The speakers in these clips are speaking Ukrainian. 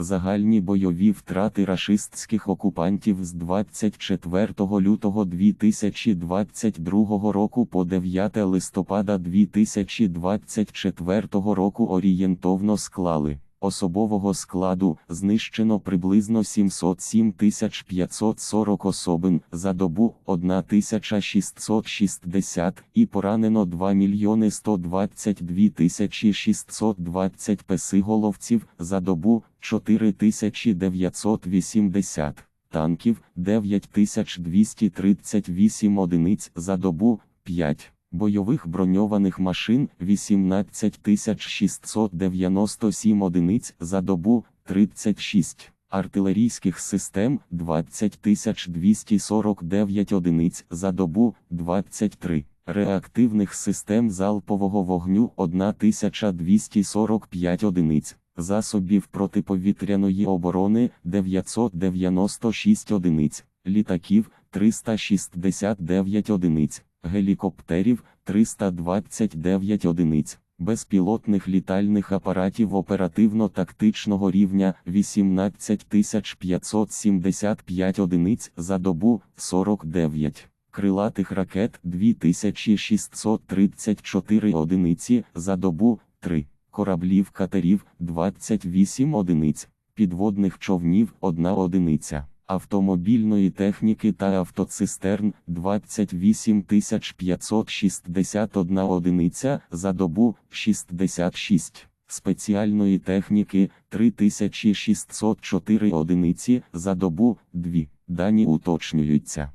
Загальні бойові втрати рашистських окупантів з 24 лютого 2022 року по 9 листопада 2024 року орієнтовно склали. Особового складу знищено приблизно 707 540 особин за добу 1660 і поранено 2 мільйони 122 620 песиголовців за добу 4980 танків 9238 одиниць за добу 5 бойових броньованих машин 18697 одиниць за добу 36, артилерійських систем 20249 одиниць за добу 23, реактивних систем залпового вогню 1245 одиниць. Засобів протиповітряної оборони 996 одиниць, літаків 369 одиниць, гелікоптерів 329 одиниць, безпілотних літальних апаратів оперативно-тактичного рівня 18575 одиниць за добу 49. Крилатих ракет 2634 одиниці за добу 3, кораблів катерів 28 одиниць, підводних човнів 1 одиниця автомобільної техніки та автоцистерн 28 561 одиниця за добу 66, спеціальної техніки 3604 одиниці за добу 2. Дані уточнюються.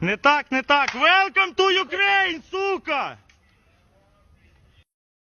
Не так, не так. Welcome to